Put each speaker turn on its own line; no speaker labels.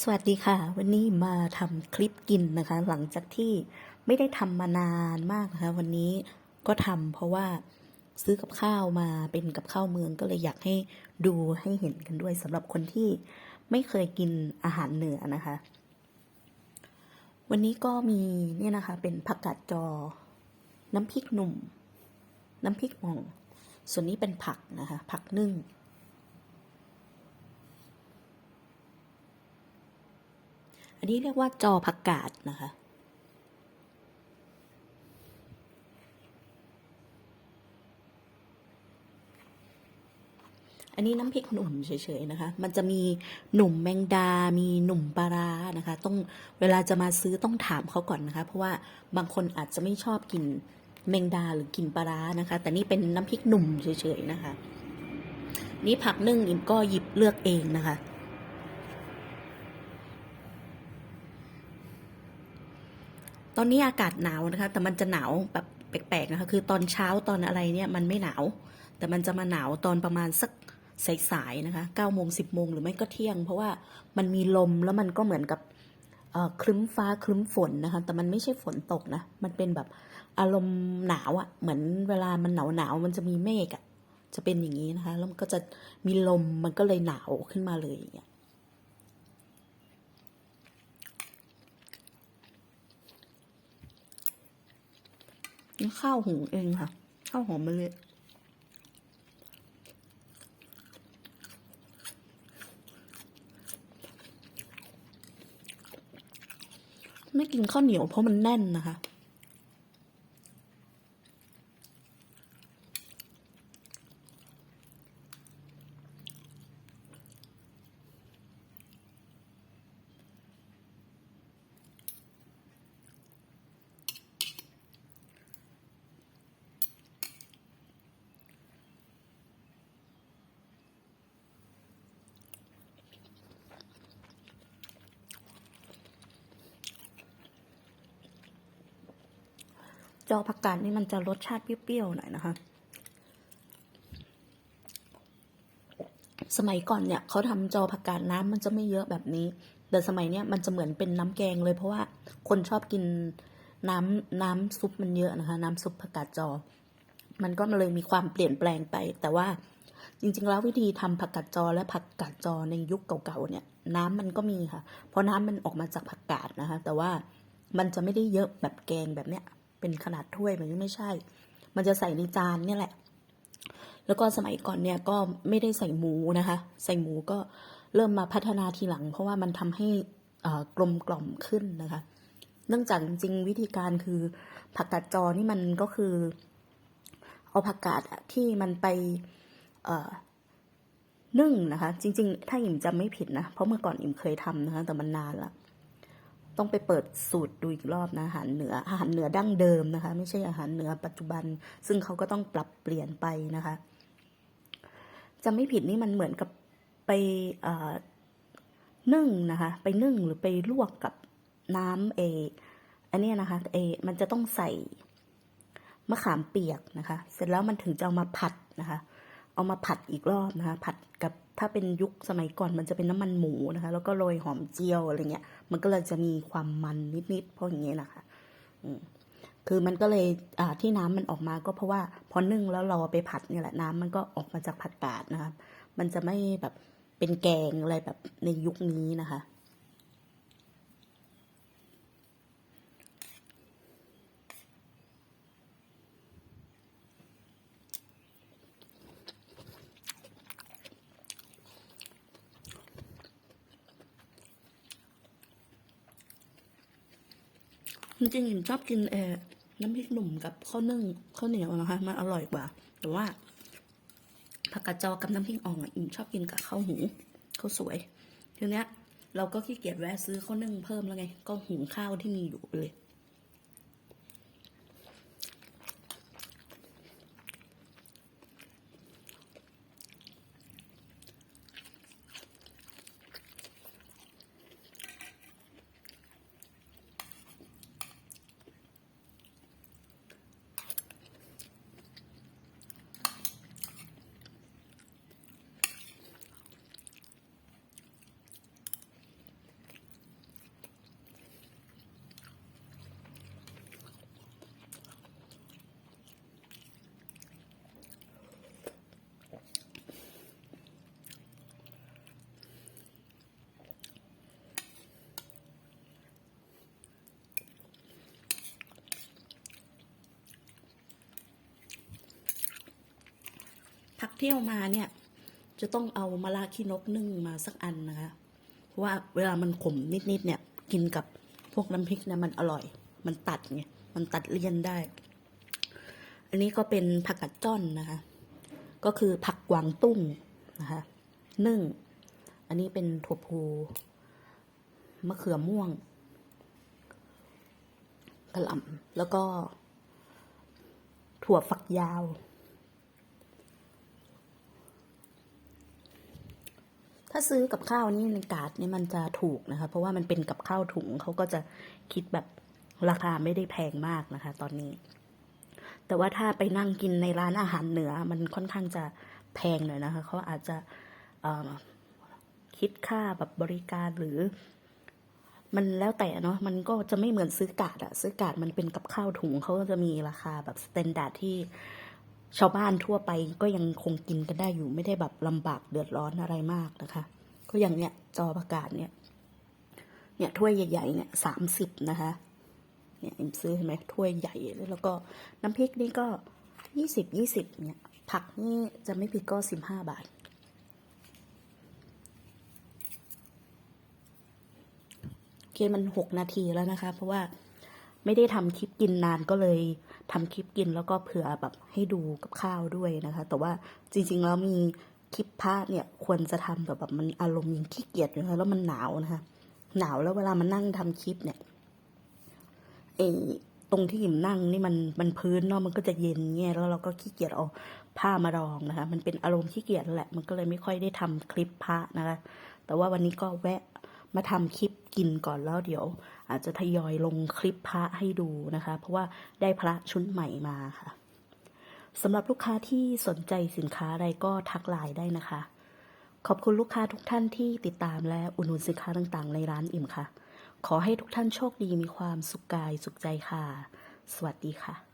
สวัสดีค่ะ วันนี้มาทำคลิปกินนะคะ หลังจากที่ไม่ได้ทำมานานมากนะคะ วันนี้ก็ทำเพราะว่าซื้อกับข้าวมาเป็นกับข้าวเมืองก็เลยอยากให้ดูให้เห็นกันด้วยสำหรับคนที่ไม่เคยกินอาหารเหนือนะคะ วันนี้ก็มีเนี่ยนะคะ เป็นผักกาดจอ น้ำพริกหนุ่ม น้ำพริกหม่อง ส่วนนี้เป็นผักนะคะ ผักนึ่ง อันนี้เรียกว่าจอผักกาดนะคะ อันนี้น้ำพริกหนุ่มเฉยๆนะคะ มันจะมีหนุ่มแมงดา มีหนุ่มปลาร้านะคะ ต้องเวลาจะมาซื้อต้องถามเขาก่อนนะคะ เพราะว่าบางคนอาจจะไม่ชอบกินแมงดาหรือกินปลาร้านะคะ แต่นี่เป็นน้ำพริกหนุ่มเฉยๆนะคะ นี่ผักนึ่งอิมก็หยิบเลือกเองนะคะ ตอนนี้อากาศหนาวนะคะ แต่มันจะหนาวแบบแปลกๆนะคะ คือตอนเช้าตอนอะไรเนี่ยมันไม่หนาว แต่มันจะมาหนาวตอนประมาณสักสายๆนะคะ9ก้าโมงสิบโมงหรือไม่ก็เที่ยง เพราะว่ามันมีลมแล้วมันก็เหมือนกับครึ้มฟ้าครึ้มฝนนะคะ แต่มันไม่ใช่ฝนตกนะ มันเป็นแบบอารมณ์หนาวอะ่ะ เหมือนเวลามันหนาวหนาวมันจะมีเมฆอะ่ะ จะเป็นอย่างนี้นะคะ แล้วมันก็จะมีลมมันก็เลยหนาวขึ้นมาเลยอย่างเงี้ย นี่ ข้าวหุงเองค่ะ ข้าวหอมมะลิไม่กินข้าวเหนียวเพราะมันแน่นนะคะ อผักกาดนี่มันจะรสชาติเปรี้ยวๆหน่อยนะคะ สมัยก่อนเนี่ยเขาทำจอผักกาดน้ำมันจะไม่เยอะแบบนี้ แต่สมัยเนี้ยมันจะเหมือนเป็นน้ำแกงเลย เพราะว่าคนชอบกินน้ำน้ำซุปมันเยอะนะคะ น้ำซุปผักกาดจอ มันก็เลยมีความเปลี่ยนแปลงไป แต่ว่าจริงๆ แล้ววิธีทำผักกาดจอและผักกาดจอในยุคเก่าๆเนี่ย น้ำมันก็มีค่ะ เพราะน้ำมันออกมาจากผักกาดนะคะ แต่ว่ามันจะไม่ได้เยอะแบบแกงแบบเนี้ย เป็นขนาดถ้วยมันไม่ใช่ มันจะใส่ในจานเนี่ยแหละ แล้วก็สมัยก่อนเนี่ยก็ไม่ได้ใส่หมูนะคะ ใส่หมูก็เริ่มมาพัฒนาทีหลัง เพราะว่ามันทำให้กลมกล่อมขึ้นนะคะ เนื่องจากจริงวิธีการคือผักกาดจอนี่มันก็คือ เอาผักกาดที่มันไปนึ่งนะคะ จริง ๆ ถ้าอิ่มจำไม่ผิดนะ เพราะเมื่อก่อนอิ่มเคยทำนะคะ แต่มันนานละ ต้องไปเปิดสูตรดูอีกรอบนะอาหารเหนืออาหารเหนือดั้งเดิมนะคะ ไม่ใช่อาหารเหนือปัจจุบัน ซึ่งเขาก็ต้องปรับเปลี่ยนไปนะคะจะไม่ผิดนี่มันเหมือนกับไปเอ่อนึ่งนะคะ ไปนึ่งหรือไปลวกกับน้ำเออันเนี้ยนะคะเอมันจะต้องใส่มะขามเปียกนะคะ เสร็จแล้วมันถึงจะเอามาผัดนะคะ เอามาผัดอีกรอบนะคะ ผัดกับ ถ้าเป็นยุคสมัยก่อนมันจะเป็นน้ำมันหมูนะคะ แล้วก็โรยหอมเจียวอะไรเงี้ย มันก็เลยจะมีความมันนิดๆเพราะอย่างเงี้ยนะคะคือมันก็เลยอ่าที่น้ำมันออกมาก็เพราะว่าพอนึ่งแล้วเราเอไปผัดเนี่ยแหละน้ำมันก็ออกมาจากผักกาดนะครับ มันจะไม่แบบเป็นแกงอะไรแบบในยุคนี้นะคะ จริงๆอิ่มชอบกินเอน้ำพริกหนุ่มกับข้าวนึ่งข้าวเหนียวนะคะมันอร่อยกว่า แต่ว่าผักกาดจอกับน้ำพริกอ่องอะอิ่มชอบกินกับข้าวหูข้าวสวยทีเนี้ย เราก็ขี้เกียจแวะซื้อข้าวนึ่งเพิ่มแล้วไง ก็หุงข้าวที่มีอยู่ไปเลย ที่เอามาเนี่ย จะต้องเอามะระขี้นกนึ่งมาสักอันนะคะเพราะว่าเวลามันขมนิดๆเนี่ย กินกับพวกน้ำพริกเนี่ยมันอร่อย มันตัดไงมันตัดเลี่ยนได้ อันนี้ก็เป็นผักกัดจ้อนนะคะ ก็คือผักกวางตุ้งนะคะนึ่ง อันนี้เป็นถั่วพูมะเขือม่วงกระหล่ำแล้วก็ถั่วฝักยาว ถ้าซื้อกับข้าวนี่ในกาดเนี่ยมันจะถูกนะคะ เพราะว่ามันเป็นกับข้าวถุงเขาก็จะคิดแบบราคาไม่ได้แพงมากนะคะ ตอนนี้ แต่ว่าถ้าไปนั่งกินในร้านอาหารเหนือ มันค่อนข้างจะแพงหน่อยนะคะเขาอาจจะคิดค่าแบบบริการหรือ มันแล้วแต่เนาะมันก็จะไม่เหมือนซื้อกาดอะซื้อกาดมันเป็นกับข้าวถุงเขาก็จะมีราคาแบบสแตนดาร์ดที่ ชาวบ้านทั่วไปก็ยังคงกินกันได้อยู่ ไม่ได้แบบลำบากเดือดร้อนอะไรมากนะคะ ก็อย่างเนี้ยจอประกาศเนี่ย เนี่ยถ้วยใหญ่ๆเนี่ยสามสิบนะคะ เนี่ยเอ็มซื้อเห็นไหมถ้วยใหญ่แล้วก็น้ำพริกนี่ก็ยี่สิบยี่สิบเนี่ย ผักนี่จะไม่ผิดก็สิบห้าบาท โอเคมันหกนาทีแล้วนะคะ เพราะว่า ไม่ได้ทำคลิปกินนานก็เลยทำคลิปกินแล้วก็เผื่อแบบให้ดูกับข้าวด้วยนะคะ แต่ว่าจริงๆแล้วมีคลิปพระเนี่ยควรจะทำแต่แบบมันอารมณ์ยังขี้เกียจอยู่นะคะแล้วมันหนาวนะคะ หนาวแล้วเวลามันนั่งทำคลิปเนี่ยไอ้ตรงที่หิมนั่งนี่มันมันพื้นเนาะมันก็จะเย็นเงี้ยแล้วเราก็ขี้เกียจเอาผ้ามารองนะคะ มันเป็นอารมณ์ขี้เกียจแหละ มันก็เลยไม่ค่อยได้ทำคลิปพระนะคะ แต่ว่าวันนี้ก็แวะ มาทำคลิปกินก่อนแล้วเดี๋ยว อาจจะทยอยลงคลิปพระให้ดูนะคะ เพราะว่าได้พระชุดใหม่มาค่ะสำหรับลูกค้าที่สนใจสินค้าอะไรก็ทักไลน์ได้นะคะ ขอบคุณลูกค้าทุกท่านที่ติดตามและอุดหนุนสินค้าต่างๆ ในร้านอิ่มค่ะ ขอให้ทุกท่านโชคดีมีความสุขกายสุขใจค่ะ สวัสดีค่ะ